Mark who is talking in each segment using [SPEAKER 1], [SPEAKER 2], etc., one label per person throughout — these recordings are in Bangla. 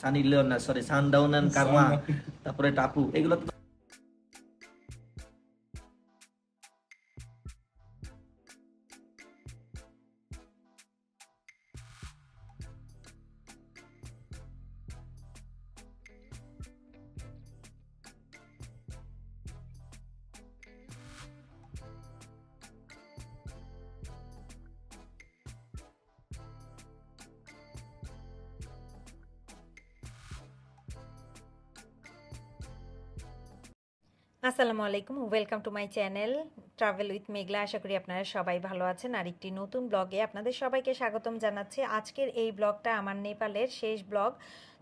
[SPEAKER 1] সানি লিওন না সরি সানডাউন এন্ড কারমা তারপরে টাপু এগুলো তো
[SPEAKER 2] আসসালামু আলাইকুম welcome to my channel travel with Meghla আশা করি আপনারা সবাই ভালো আছেন। আর একটি নতুন ব্লগে আপনাদের সবাইকে স্বাগতম জানাচ্ছি। আজকের এই ব্লগটা আমার নেপালের শেষ ব্লগ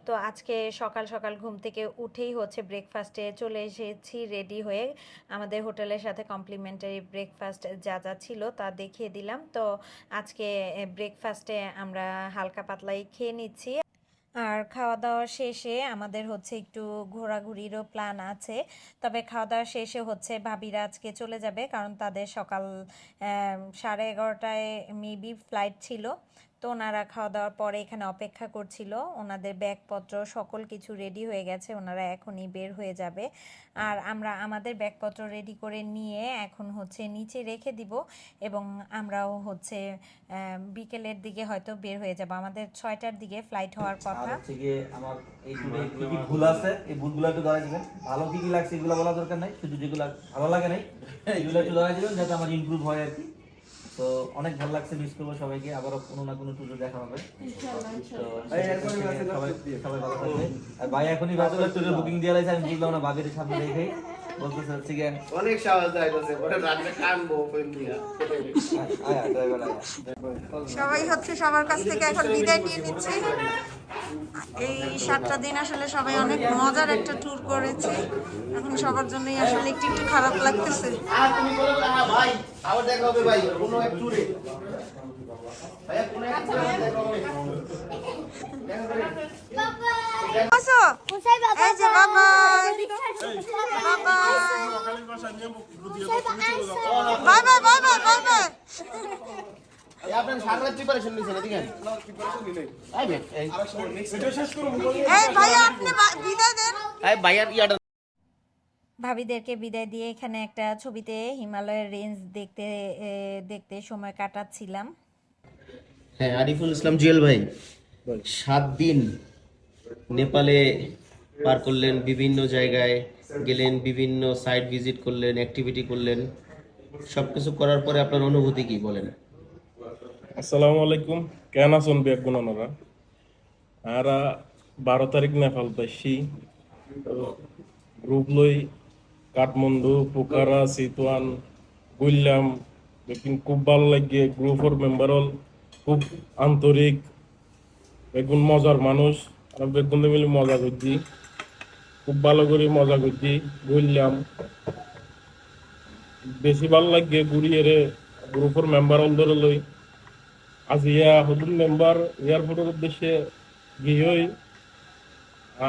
[SPEAKER 2] তো আজকে সকাল সকাল ঘুম থেকে উঠেই হচ্ছে ব্রেকফাস্টে চলে এসেছি রেডি হয়ে আমাদের হোটেলের সাথে কমপ্লিমেন্টারি ব্রেকফাস্ট যা যা ছিল তা দেখিয়ে দিলাম। তো আজকে ব্রেকফাস্টে আমরা হালকা পাতলাই খেয়ে নিচ্ছি। আর খাওয়া দাওয়া শেষে আমাদের হচ্ছে একটু ঘোরাঘুরিরও প্ল্যান আছে। তবে খাওয়া দাওয়া শেষে হচ্ছে ভাবিরা আজকে চলে যাবে, কারণ তাদের সকাল সাড়ে এগারোটায় মেবি ফ্লাইট ছিল। তো ওনারা খাওয়া দাওয়ার পরে এখানে অপেক্ষা করছিল। ওনাদের ব্যাগপত্র সকল কিছু রেডি হয়ে গেছে। ওনারা এখনই বের হয়ে যাবে। আর আমরা আমাদের ব্যাগপত্র রেডি করে নিয়ে এখন হচ্ছে নিচে রেখে দিব এবং আমরাও হচ্ছে বিকেলের দিকে হয়তো বের হয়ে যাব। আমাদের ছয়টার দিকে ফ্লাইট হওয়ার কথা।
[SPEAKER 1] আমার এই কি কি ভুল আছে? এই ভুলগুলো একটু ধরাই দিবেন। ভালো কি কি লাগছে এগুলো বলা দরকার নাই। শুধু যেগুলো ভালো লাগে নাই এগুলো একটু ধরাই দিবেন যাতে আমার ইমপ্রুভ হয় আর কি। তো অনেক ভালো লাগছে মিস করব সবাইকে। আবার কোনো না কোনো টুজো দেখা হবে। সবাই সবাই ভালো থাকবে। আর ভাই এখনই বাজারে টুরের বুকিং দিয়ে রয়েছে আমি বুঝলাম না বাবির সামনে রেখে। বলতেছে হচ্ছে গিয়ে
[SPEAKER 3] অনেক সাহস যাইতেছে পরে রাত্রে কানবো ফিল্ম দিয়া।
[SPEAKER 1] আয়া ড্রাইভার আয়া।
[SPEAKER 4] সবাই হচ্ছে সবার কাছ থেকে এখন বিদায় নিয়ে নিচ্ছে। এই সাতটা দিন আসলে সবাই অনেক মজার একটা ট্যুর করেছে। এখন সবার জন্যই আসলে একটু একটু খারাপ লাগতেছে।
[SPEAKER 3] আর তুমি বলো না ভাই আবার দেখা হবে ভাই কোনো এক ট্যুরে ভাইয়া কোনো এক ট্যুরে দেখা হবে?
[SPEAKER 4] আসো এই যে বাবা বাবা
[SPEAKER 2] ভাবিদেরকে বিদায় দিয়ে এখানে একটা ছবিতে হিমালয়ের রেঞ্জ দেখতে দেখতে সময় কাটাচ্ছিলাম।
[SPEAKER 5] হ্যাঁ আরিফুল ইসলাম জুয়েল ভাই সাত দিন নেপালে পার করলেন বিভিন্ন জায়গায় গেলেন বিভিন্ন সাইট ভিজিট করলেন অ্যাক্টিভিটি করলেন। সব কিছু করার পরে আপনার অনুভূতি কি বলেন?
[SPEAKER 6] আসসালামু আলাইকুম। কেন আছেন বেগ গুণানোরা? আর বারো তারিখ নেপাল পাইছি। গ্রুপ লই কাঠমান্ডু, পোকারা, সিতুয়ান গুইলাম লেকিন খুব ভালো লাগে গ্রুপের মেম্বার হল। খুব আন্তরিক, বেগুন মজার মানুষ। আর বেগুন মিলে মজা করছি। খুব ভালো করে মজা করছি ঘুরলাম বেশি ভালো লাগে ঘুরিয়ে গ্রুপের মেম্বার হল ধরে লই। আজ ইয়া হদুল মেম্বার এয়ারপোর্টের উদ্দেশ্যে গিয়েই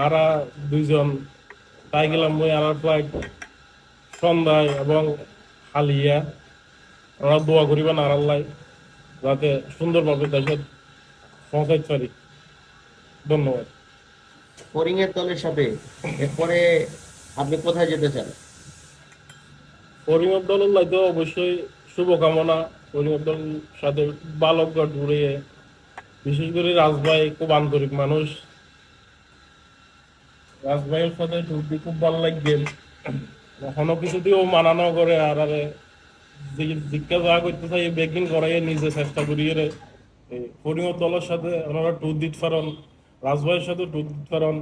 [SPEAKER 6] আরা দুইজন তাই গেলাম মই আর ফ্লাইট সন্ধ্যায় এবং হালিয়া আমরা দোয়া করিবেন আর আল্লাহ যাতে সুন্দরভাবে দেশের পৌঁছাইতে পারি ধন্যবাদ।
[SPEAKER 5] ফরিং এর দলের সাথে এরপরে আপনি কোথায় যেতে চান?
[SPEAKER 6] পরিমর দলের লাইতে অবশ্যই শুভকামনা। পরিমর দল সাথে বালকগড় ঘুরিয়ে বিশেষ করে রাজভাই খুব আন্তরিক মানুষ। রাজভাইয়ের সাথে ঢুকতে খুব ভালো লাগবে। এখনও কিছুতেও মানানো করে আর আরে জিজ্ঞাসা করতে চাই বেগিন করাই নিজে চেষ্টা করিয়ে রে পরিমর দলের সাথে ওনারা টুর দিতে পারেন রাজভাইয়ের সাথে টুর দিতে পারেন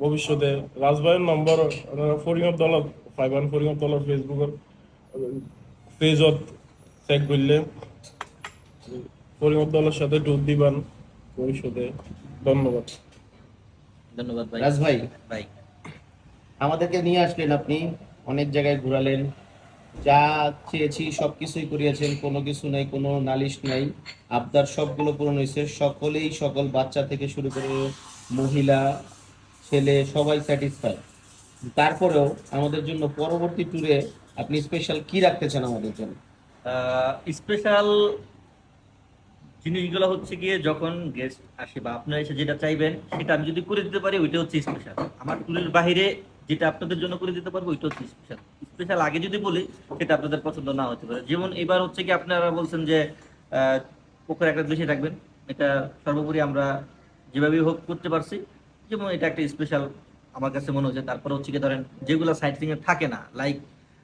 [SPEAKER 6] ভবিষ্যতে। রাজভাইয়ের নম্বর ওনারা ফরিমর দলত পাইবেন ফরিমর দলের ফেসবুকের পেজত চেক করলে পরিমর দলের সাথে টুর দিবেন ভবিষ্যতে ধন্যবাদ।
[SPEAKER 1] ধন্যবাদ ভাই।
[SPEAKER 5] রাজ ভাই।
[SPEAKER 1] ভাই।
[SPEAKER 5] আমাদেরকে নিয়ে আসলেন আপনি অনেক জায়গায় ঘোরালেন। যা চেয়েছি সবকিছুই করিয়েছেন কোনো কিছু নাই কোনো নালিশ নাই। আবদার সবগুলো পূরণ হয়েছে সকলেই সকল বাচ্চা থেকে শুরু করে মহিলা ছেলে সবাই স্যাটিসফাই তারপরেও আমাদের জন্য পরবর্তী ট্যুরে আপনি স্পেশাল কি রাখতে চান আমাদের জন্য?
[SPEAKER 1] স্পেশাল জিনিসগুলো হচ্ছে গিয়ে যখন গেস্ট আসে বা আপনারা এসে যেটা চাইবেন, সেটা আমি যদি করে দিতে পারি, ওইটা হচ্ছে স্পেশাল আমার টুলের বাইরে যেটা আপনাদের জন্য করে দিতে পারব, ওইটা হচ্ছে স্পেশাল স্পেশাল আগে যদি বলি, সেটা আপনাদের পছন্দ না হতে পারে। যেমন এবার হচ্ছে কি আপনারা বলছেন যে পুকুর একটা বেশি রাখবেন। এটা সর্বোপরি আমরা যেভাবে হোক করতে পারছি। যেমন এটা একটা স্পেশাল আমার কাছে মনে হচ্ছে। তারপরে হচ্ছে কি ধরেন, যেগুলো সাইট সিং এ থাকে না লাইক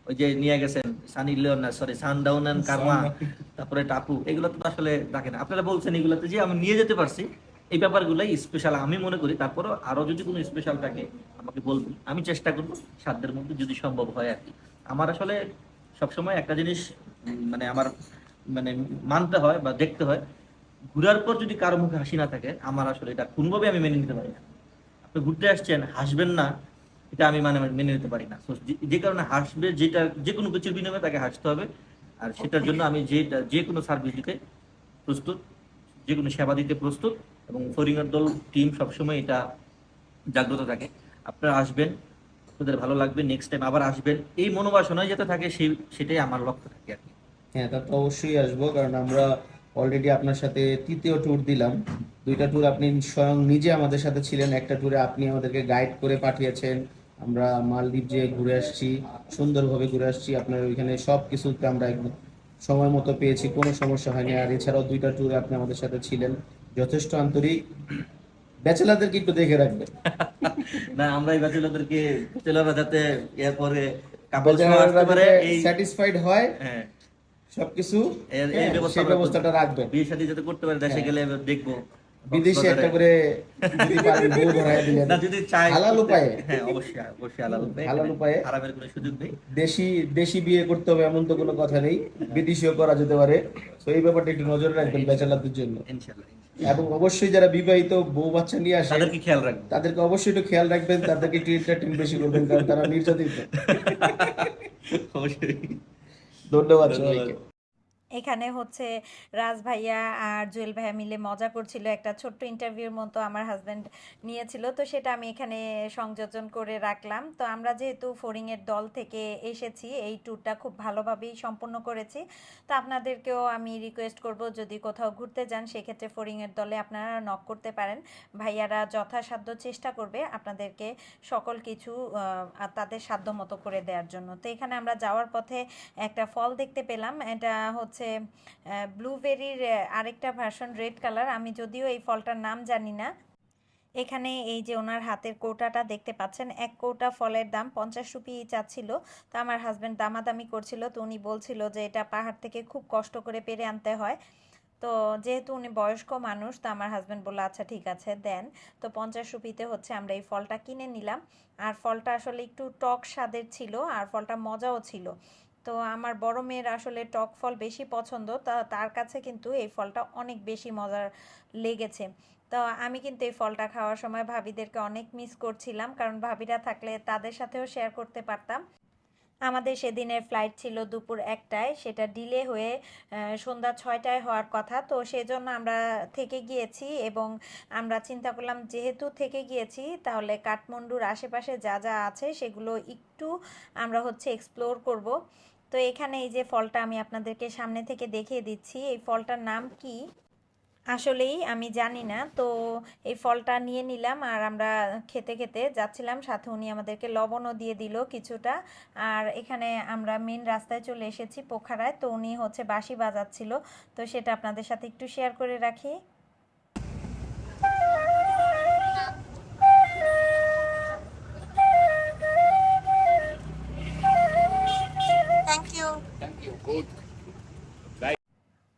[SPEAKER 1] ওই যে নিয়ে গেছেন সানি লিওন না সরি সানডাউন এন্ড কারমা তারপরে টাপু এগুলো তো আসলে থাকে না আপনারা বলছেন এগুলোতে যে আমি নিয়ে যেতে পারছি এই ব্যাপারগুলাই স্পেশাল আমি মনে করি তারপরও আরও যদি কোনো স্পেশাল থাকে আমাকে বলবেন। আমি চেষ্টা করব সাধ্যের মধ্যে যদি সম্ভব হয় আর কি। আমার আসলে সবসময় একটা জিনিস মানে আমার মানে মানতে হয় বা দেখতে হয় ঘুরার পর যদি কারও মুখে হাসি না থাকে আমার আসলে এটা কোনোভাবে আমি মেনে নিতে পারি না। আপনি ঘুরতে আসছেন হাসবেন না এটা আমি মানে মেনে নিতে পারি না। যে- কারণে হাসবে, যেটা, যে কোনো কিছুর বিনিময়ে তাকে হাসতে হবে। আর সেটার জন্য আমি যে যে কোনো সার্ভিস দিতে প্রস্তুত, যে কোনো সেবা দিতে প্রস্তুত এবং ফরিঙ্গার দল টিম সবসময় এটা জাগ্রত থাকে। আপনারা আসবেন, আপনাদের ভালো লাগবে নেক্সট টাইম আবার আসবেন, এই মনোবাসনায় যাতে থাকে সেই, সেটাই আমার লক্ষ্য থাকে আর কি।
[SPEAKER 5] হ্যাঁ তা তো অবশ্যই আসব, কারণ আমরা অলরেডি আপনার সাথে তৃতীয় ট্যুর দিলাম। দুইটা ট্যুর আপনি স্বয়ং নিজে আমাদের সাথে ছিলেন। একটা ট্যুরে আপনি আমাদেরকে গাইড করে পাঠিয়েছেন। আমরা মালদ্বীপ যে ঘুরে আসছি সুন্দরভাবে ঘুরে আসছি আপনার ওইখানে সব কিছুতে আমরা একদম সময় মতো পেয়েছি কোনো সমস্যা হয়নি। আর এছাড়াও দুইটা ট্যুরে আপনি আমাদের সাথে ছিলেন। যথেষ্ট আন্তরিক। ব্যাচেলারদেরকে একটু দেখে রাখবেন।
[SPEAKER 1] না আমরা এই ব্যাচেলরদেরকে ব্যাচেলররা যাতে এরপরে
[SPEAKER 5] স্যাটিসফাইড হয়
[SPEAKER 1] হ্যাঁ।
[SPEAKER 5] সবকিছু
[SPEAKER 1] এই
[SPEAKER 5] হ্যাঁ,
[SPEAKER 1] ব্যবস্থা
[SPEAKER 5] ব্যবস্থাটা রাখবেন।
[SPEAKER 1] বিয়ে শাদী যাতে করতে পারে দেশে গেলে এবার দেখব।
[SPEAKER 5] বিদেশে একটা করে যদি পারেন বউ ধরায় দিলেন
[SPEAKER 1] না যদি চাই
[SPEAKER 5] হালাল উপায়ে।
[SPEAKER 1] হ্যাঁ অবশ্যই অবশ্যই হালাল উপায়ে।
[SPEAKER 5] হালাল উপায়ে।
[SPEAKER 1] আরামের কোনো সুযোগ নেই।
[SPEAKER 5] দেশি দেশি বিয়ে করতে হবে এমন তো কোনো কথা নেই। বিদেশিও করা যেতে পারে। তো এই ব্যাপারটা একটু নজরে রাখবেন ব্যাচেলারদের জন্য।
[SPEAKER 1] ইনশাআল্লাহ।
[SPEAKER 5] এবং অবশ্যই যারা বিবাহিত বউ বাচ্চা নিয়ে আসে
[SPEAKER 1] তাদেরকে খেয়াল রাখব
[SPEAKER 5] তাদেরকে অবশ্যই একটু খেয়াল রাখবেন তাদেরকে একটু এন্টারটেন বেশি করবেন কারণ তারা নির্যাতিত।
[SPEAKER 1] অবশ্যই।
[SPEAKER 5] ধন্যবাদ
[SPEAKER 1] ধন্যবাদ।
[SPEAKER 5] সবাইকে।
[SPEAKER 2] এখানে হচ্ছে রাজ ভাইয়া আর জুয়েল ভাইয়া মিলে মজা করছিল। একটা ছোট্ট ইন্টারভিউর মতো আমার হাজব্যান্ড নিয়েছিল। তো সেটা আমি এখানে সংযোজন করে রাখলাম। তো আমরা যেহেতু ফোরিংয়ের দল থেকে এসেছি, এই ট্যুরটা খুব ভালোভাবেই সম্পন্ন করেছি। তো আপনাদেরকেও আমি রিকোয়েস্ট করব, যদি কোথাও ঘুরতে যান, সেক্ষেত্রে ফোরিংয়ের দলে আপনারা নক করতে পারেন। ভাইয়ারা যথাসাধ্য চেষ্টা করবে আপনাদেরকে সকল কিছু তাদের সাধ্য মতো করে দেওয়ার জন্য। তো এখানে আমরা যাওয়ার পথে একটা ফল দেখতে পেলাম। এটা হচ্ছে ব্লুবেরির আরেকটা ভার্সন রেড কালার আমি যদিও এই ফলটার নাম জানি না। এখানে এই যে ওনার হাতের কৌটাটা দেখতে পাচ্ছেন, এক কৌটা ফলের দাম পঞ্চাশ রুপি চাচ্ছিল। তো আমার হাজব্যান্ড দামাদামি করছিল, তো উনি বলছিল যে এটা পাহাড় থেকে খুব কষ্ট করে পেরে আনতে হয়। তো যেহেতু উনি বয়স্ক মানুষ, তো আমার হাজব্যান্ড বলল আচ্ছা ঠিক আছে, দেন। তো পঞ্চাশ রুপিতে হচ্ছে আমরা এই ফলটা কিনে নিলাম। আর ফলটা আসলে একটু টক স্বাদের ছিল, আর ফলটা মজাও ছিল। তো আমার বড় মেয়ের আসলে টক ফল বেশি পছন্দ, তা তার কাছে কিন্তু এই ফলটা অনেক বেশি মজার লেগেছে। তো আমি কিন্তু এই ফলটা খাওয়ার সময় ভাবিদেরকে অনেক মিস করছিলাম, কারণ ভাবিরা থাকলে তাদের সাথেও শেয়ার করতে পারতাম। আমাদের সেদিনের ফ্লাইট ছিল দুপুর একটায়, সেটা ডিলে হয়ে সন্ধ্যা ছয়টায় হওয়ার কথা। তো সেজন্য আমরা থেকে গিয়েছি এবং আমরা চিন্তা করলাম, যেহেতু থেকে গিয়েছি, তাহলে কাঠমান্ডুর আশেপাশে যা যা আছে, সেগুলো একটু আমরা হচ্ছে এক্সপ্লোর করব। তো এখানে এই যে ফলটা আমি আপনাদেরকে সামনে থেকে দেখিয়ে দিচ্ছি, এই ফলটার নাম কি? আসলেই আমি জানি না, তো এই ফলটা নিয়ে নিলাম আর আমরা খেতে খেতে যাচ্ছিলাম, সাথে উনি আমাদেরকে লবণও দিয়ে দিল কিছুটা। আর এখানে আমরা মেন রাস্তায় চলে এসেছি পোখারায়, তো উনি হচ্ছে বাঁশি বাজাচ্ছিল, তো সেটা আপনাদের সাথে একটু শেয়ার করে রাখি।
[SPEAKER 4] থ্যাংক ইউ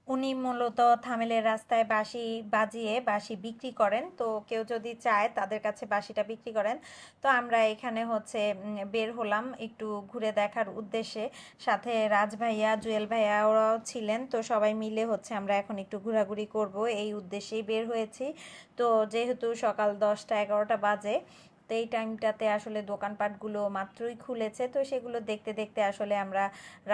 [SPEAKER 2] উনি মূলত থামেলের রাস্তায় বাঁশি বাজিয়ে বাঁশি বিক্রি করেন। তো কেউ যদি চায় তাদের কাছে বাঁশিটা বিক্রি করেন। তো আমরা এখানে হচ্ছে বের হলাম একটু ঘুরে দেখার উদ্দেশ্যে। সাথে রাজ ভাইয়া জুয়েল ভাইয়া ওরাও ছিলেন। তো সবাই মিলে হচ্ছে আমরা এখন একটু ঘোরাঘুরি করব। এই উদ্দেশ্যেই বের হয়েছি। তো যেহেতু সকাল দশটা এগারোটা বাজে তো এই টাইমটাতে আসলে দোকানপাটগুলো মাত্রই খুলেছে। তো সেগুলো দেখতে দেখতে আসলে আমরা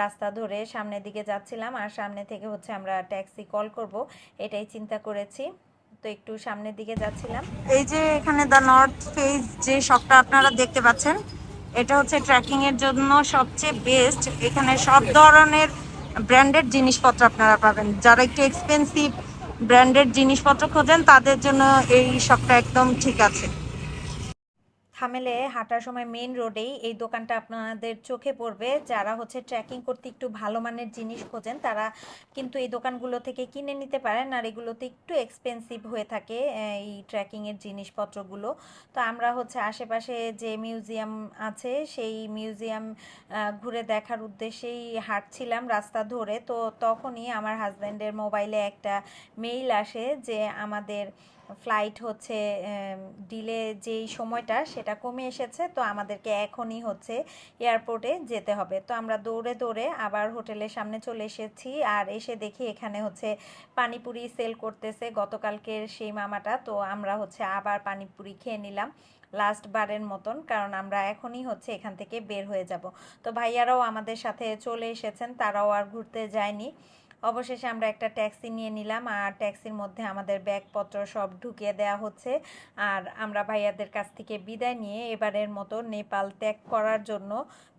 [SPEAKER 2] রাস্তা ধরে সামনের দিকে যাচ্ছিলাম আর সামনে থেকে হচ্ছে আমরা ট্যাক্সি কল করব, এটাই চিন্তা করেছি। তো একটু সামনের দিকে যাচ্ছিলাম।
[SPEAKER 4] এই যে এখানে দ্য নর্থ ফেজ যে শপটা আপনারা দেখতে পাচ্ছেন, এটা হচ্ছে ট্রেকিং এর জন্য সবচেয়ে বেস্ট এখানে সব ধরনের ব্র্যান্ডেড জিনিসপত্র আপনারা পাবেন। যারা একটু এক্সপেন্সিভ ব্র্যান্ডেড জিনিসপত্র খোঁজেন, তাদের জন্য এই শপটা একদম ঠিক আছে।
[SPEAKER 2] থামেলে হাঁটার সময় মেন রোডেই এই দোকানটা আপনাদের চোখে পড়বে। যারা হচ্ছে ট্রেকিং করতে একটু ভালো মানের জিনিস খোঁজেন, তারা কিন্তু এই দোকানগুলো থেকে কিনে নিতে পারেন আর এগুলোতে একটু এক্সপেন্সিভ হয়ে থাকে এই ট্রেকিংয়ের জিনিসপত্রগুলো। তো আমরা হচ্ছে আশেপাশে যে মিউজিয়াম আছে, সেই মিউজিয়াম ঘুরে দেখার উদ্দেশ্যেই হাঁটছিলাম রাস্তা ধরে। তো তখনই আমার হাজব্যান্ডের মোবাইলে একটা মেইল আসে যে আমাদের ফ্লাইট হচ্ছে ডিলে যেই সময়টা সেটা কমে এসেছে, তো আমাদেরকে এখনই হচ্ছে এয়ারপোর্টে যেতে হবে। তো আমরা দৌড়ে দৌড়ে আবার হোটেলের সামনে চলে এসেছি আর এসে দেখি এখানে হচ্ছে পানিপুরি সেল করতেছে গতকালকের সেই মামাটা, তো আমরা হচ্ছে আবার পানিপুরি খেয়ে নিলাম লাস্ট বারের মতন, কারণ আমরা এখনই হচ্ছে এখান থেকে বের হয়ে যাব। তো ভাইয়ারাও আমাদের সাথে চলে এসেছেন, তারাও আর ঘুরতে যায়নি। অবশেষে আমরা একটা ট্যাক্সি নিয়ে নিলাম আর ট্যাক্সির মধ্যে আমাদের ব্যাগপত্র সব ঢুকিয়ে দেওয়া হচ্ছে। আর আমরা ভাইয়াদের কাছ থেকে বিদায় নিয়ে এবারের মতো নেপাল ত্যাগ করার জন্য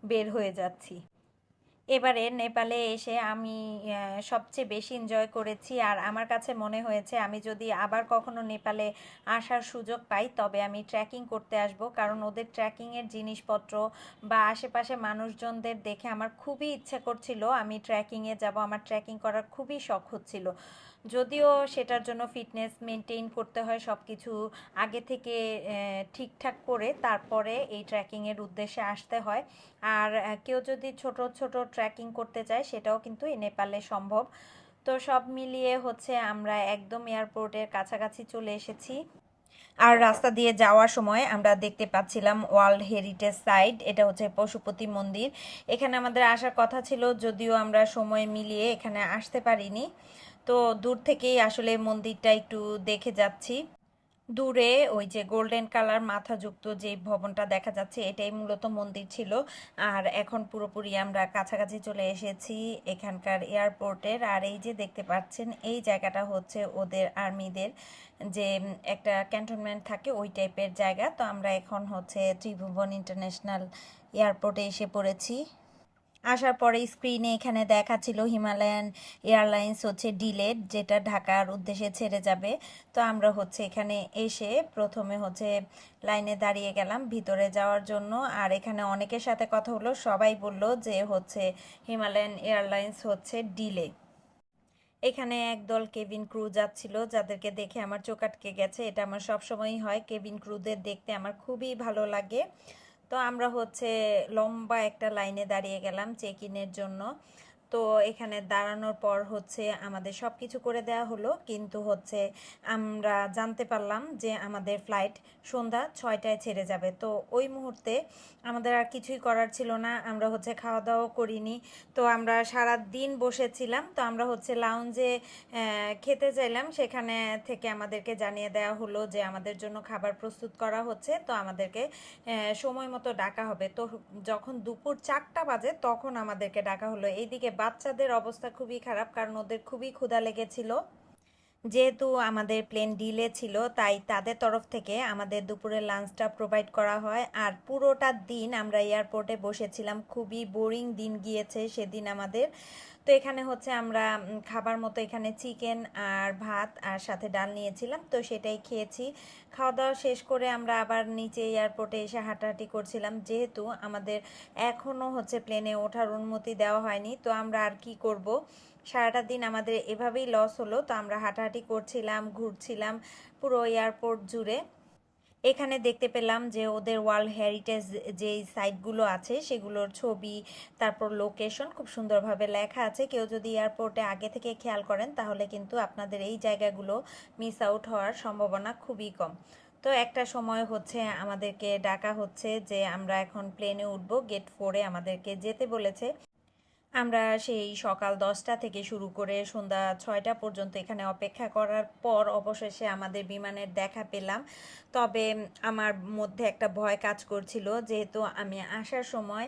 [SPEAKER 2] বের হয়ে যাচ্ছি। এবারে নেপালে এসে আমি সবচেয়ে বেশি এনজয় করেছি। আর আমার কাছে মনে হয়েছে আমি যদি আবার কখনো নেপালে আসার সুযোগ পাই, তবে আমি ট্রেকিং করতে আসব। কারণ ওদের ট্রেকিংয়ের জিনিসপত্র বা আশেপাশে মানুষজনদের দেখে আমার খুবই ইচ্ছে করছিল। আমি ট্রেকিংয়ে যাব। আমার ট্রেকিং করার খুবই শখ হচ্ছিল। যদিও সেটার জন্য ফিটনেস মেনটেন করতে হয় সব কিছু আগে থেকে ঠিকঠাক করে তারপরে এই ট্রেকিংয়ের উদ্দেশ্যে আসতে হয়। আর কেউ যদি ছোট ছোট ট্রেকিং করতে চায়, সেটাও কিন্তু নেপালে সম্ভব। তো সব মিলিয়ে হচ্ছে আমরা একদম এয়ারপোর্টের কাছাকাছি চলে এসেছি। আর রাস্তা দিয়ে যাওয়ার সময় আমরা দেখতে পাচ্ছিলাম ওয়ার্ল্ড হেরিটেজ সাইট এটা হচ্ছে পশুপতি মন্দির। এখানে আমাদের আসার কথা ছিল, যদিও আমরা সময় মিলিয়ে এখানে আসতে পারিনি। তো দূর থেকেই আসলে মন্দিরটা একটু দেখে যাচ্ছি। দূরে ওই যে গোল্ডেন কালার মাথাযুক্ত যে ভবনটা দেখা যাচ্ছে, এটাই মূলত মন্দির ছিল। আর এখন পুরোপুরি আমরা কাছাকাছি চলে এসেছি এখানকার এয়ারপোর্টের আর এই যে দেখতে পাচ্ছেন, এই জায়গাটা হচ্ছে ওদের আর্মিদের যে একটা ক্যান্টনমেন্ট থাকে, ওই টাইপের জায়গা। তো আমরা এখন হচ্ছে ত্রিভুবন ইন্টারন্যাশনাল এয়ারপোর্টে এসে পড়েছি। আসার পরে স্ক্রিনে এখানে দেখাচ্ছিল হিমালয়ান এয়ারলাইন্স হচ্ছে ডিলেড, যেটা ঢাকার উদ্দেশ্যে ছেড়ে যাবে। তো আমরা হচ্ছে এখানে এসে প্রথমে হচ্ছে লাইনে দাঁড়িয়ে গেলাম ভিতরে যাওয়ার জন্য। আর এখানে অনেকের সাথে কথা হলো, সবাই বলল যে হচ্ছে হিমালয়ান এয়ারলাইন্স হচ্ছে ডিলে। এখানে একদল কেবিন ক্রু যাচ্ছিল, যাদেরকে দেখে আমার চোখ আটকে গেছে। এটা আমার সবসময়ই হয়। কেবিন ক্রুদের দেখতে আমার খুবই ভালো লাগে। তো আমরা হচ্ছে লম্বা একটা লাইনে দাঁড়িয়ে গেলাম চেক ইনের জন্য। তো এখানে দাঁড়ানোর পর হচ্ছে আমাদের সব কিছু করে দেওয়া হলো। কিন্তু হচ্ছে আমরা জানতে পারলাম যে আমাদের ফ্লাইট সন্ধ্যা ছয়টায় ছেড়ে যাবে। তো ওই মুহূর্তে আমাদের আর কিছুই করার ছিল না। আমরা হচ্ছে খাওয়া দাওয়া করিনি। তো আমরা সারা দিন বসেছিলাম। তো আমরা হচ্ছে লাউঞ্জে খেতে চাইলাম। সেখানে থেকে আমাদেরকে জানিয়ে দেওয়া হলো যে আমাদের জন্য খাবার প্রস্তুত করা হচ্ছে। তো আমাদেরকে সময় মতো ডাকা হবে। তো যখন দুপুর চারটা বাজে তখন আমাদেরকে ডাকা হলো। এইদিকে বাচ্চাদের অবস্থা খুবই খারাপ, কারণ ওদের খুবই ক্ষুধা লেগেছিল। যেহেতু আমাদের প্লেন ডিলে ছিল, তাই তাদের তরফ থেকে আমাদের দুপুরের লাঞ্চটা প্রোভাইড করা হয়। আর পুরোটা দিন আমরা এয়ারপোর্টে বসেছিলাম। খুবই বোরিং দিন গিয়েছে সেদিন আমাদের। তো এখানে হচ্ছে আমরা খাবার মতো এখানে চিকেন আর ভাত আর সাথে ডাল নিয়েছিলাম। তো সেটাই খেয়েছি। খাওয়া দাওয়া শেষ করে আমরা আবার নিচে এয়ারপোর্টে এসে হাঁটাহাঁটি করছিলাম। যেহেতু আমাদের এখনও হচ্ছে প্লেনে ওঠার অনুমতি দেওয়া হয়নি, তো আমরা আর কি করব? সারাটা দিন আমাদের এভাবেই লস হলো। তো আমরা হাঁটাহাঁটি করছিলাম, ঘুরছিলাম পুরো এয়ারপোর্ট জুড়ে। এখানে দেখতে পেলাম যে ওদের ওয়ার্ল্ড হেরিটেজ যে সাইটগুলো আছে, সেগুলোর ছবি, তারপর লোকেশন খুব সুন্দরভাবে লেখা আছে। কেউ যদি এয়ারপোর্টে আগে থেকে খেয়াল করেন, তাহলে কিন্তু আপনাদের এই জায়গাগুলো মিস আউট হওয়ার সম্ভাবনা খুবই কম। তো একটা সময় হচ্ছে আমাদেরকে ডাকা হচ্ছে যে আমরা এখন প্লেনে উঠবো গেট ফোরে আমাদেরকে যেতে বলেছে। আমরা সেই সকাল দশটা থেকে শুরু করে সন্ধ্যা ছয়টা পর্যন্ত এখানে অপেক্ষা করার পর অবশেষে আমাদের বিমানের দেখা পেলাম। তবে আমার মধ্যে একটা ভয় কাজ করছিল, যেহেতু আমি আসার সময়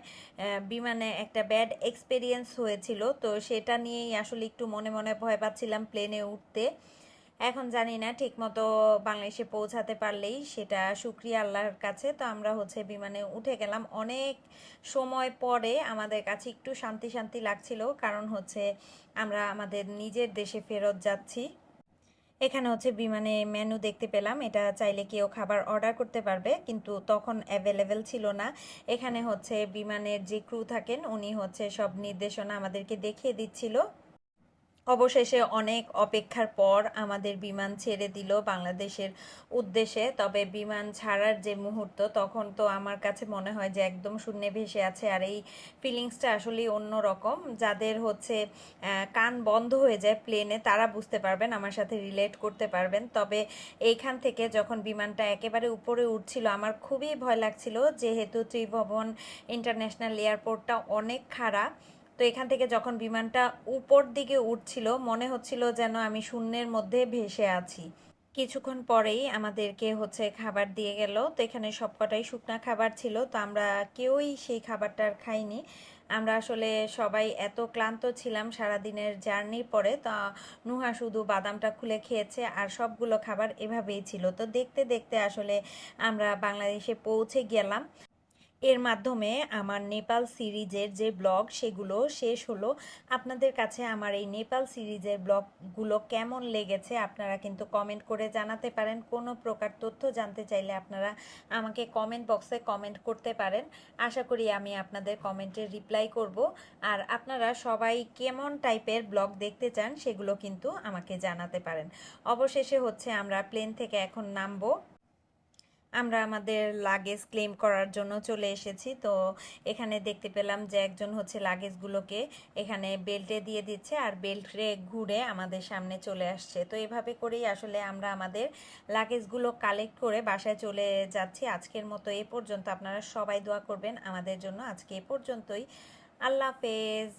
[SPEAKER 2] বিমানে একটা ব্যাড এক্সপিরিয়েন্স হয়েছিল। তো সেটা নিয়েই আসলে একটু মনে মনে ভয় পাচ্ছিলাম প্লেনে উঠতে। এখন জানি না ঠিকমতো বাংলাদেশে পৌঁছাতে পারলেই সেটা শুক্রিয়া আল্লাহর কাছে। তো আমরা হচ্ছে বিমানে উঠে গেলাম। অনেক সময় পরে আমাদের কাছে একটু শান্তি শান্তি লাগছিল, কারণ হচ্ছে আমরা আমাদের নিজের দেশে ফেরত যাচ্ছি। এখানে হচ্ছে বিমানে মেনু দেখতে পেলাম। এটা চাইলে কেউ খাবার অর্ডার করতে পারবে, কিন্তু তখন অ্যাভেলেবেল ছিল না। এখানে হচ্ছে বিমানের যে ক্রু থাকেন, উনি হচ্ছে সব নির্দেশনা আমাদেরকে দেখিয়ে দিচ্ছিল। অবশেষে অনেক অপেক্ষার পর আমাদের বিমান ছেড়ে দিল বাংলাদেশের উদ্দেশ্যে। তবে বিমান ছাড়ার যে মুহূর্ত, তখন তো আমার কাছে মনে হয় যে একদম শূন্যে ভেসে আছে। আর এই ফিলিংসটা আসলেই অন্যরকম যাদের হচ্ছে কান বন্ধ হয়ে যায় প্লেনে, তারা বুঝতে পারবেন, আমার সাথে রিলেট করতে পারবেন। তবে এইখান থেকে যখন বিমানটা একেবারে উপরে উঠছিল, আমার খুবই ভয় লাগছিল। যেহেতু ত্রিভবন ইন্টারন্যাশনাল এয়ারপোর্টটা অনেক খারাপ তো এখান থেকে যখন বিমানটা উপর দিকে উঠছিল, মনে হচ্ছিল যেন আমি শূন্যের মধ্যে ভেসে আছি। কিছুক্ষণ পরেই আমাদেরকে হচ্ছে খাবার দিয়ে গেল। তো এখানে সবকটাই শুকনা খাবার ছিল, তো আমরা কেউই সেই খাবারটা আর খাইনি। আমরা আসলে সবাই এত ক্লান্ত ছিলাম সারাদিনের জার্নির পরে, তা নুহা শুধু বাদামটা খুলে খেয়েছে আর সবগুলো খাবার এভাবেই ছিল। তো দেখতে দেখতে আসলে আমরা বাংলাদেশে পৌঁছে গেলাম। এর মাধ্যমে আমার নেপাল সিরিজের যে ব্লগ সেগুলো শেষ হলো। আপনাদের কাছে আমার এই নেপাল সিরিজের ব্লগগুলো কেমন লেগেছে আপনারা কিন্তু কমেন্ট করে জানাতে পারেন। কোনো প্রকার তথ্য জানতে চাইলে আপনারা আমাকে কমেন্ট বক্সে কমেন্ট করতে পারেন। আশা করি আমি আপনাদের কমেন্টের রিপ্লাই করব। আর আপনারা সবাই কেমন টাইপের ব্লগ দেখতে চান সেগুলো কিন্তু আমাকে জানাতে পারেন। অবশেষে হচ্ছে আমরা প্লেন থেকে এখন নামবো। আমরা আমাদের লাগেজ ক্লেম করার জন্য চলে এসেছি। তো এখানে দেখতে পেলাম যে একজন হচ্ছে লাগেজগুলোকে এখানে বেল্টে দিয়ে দিচ্ছে আর বেল্টে ঘুরে আমাদের সামনে চলে আসছে। তো এভাবে করেই আসলে আমরা আমাদের লাগেজগুলো কালেক্ট করে বাসায় চলে যাচ্ছি। আজকের মতো এ পর্যন্ত। আপনারা সবাই দোয়া করবেন আমাদের জন্য। আজকে এ পর্যন্তই। আল্লাহ হাফেজ।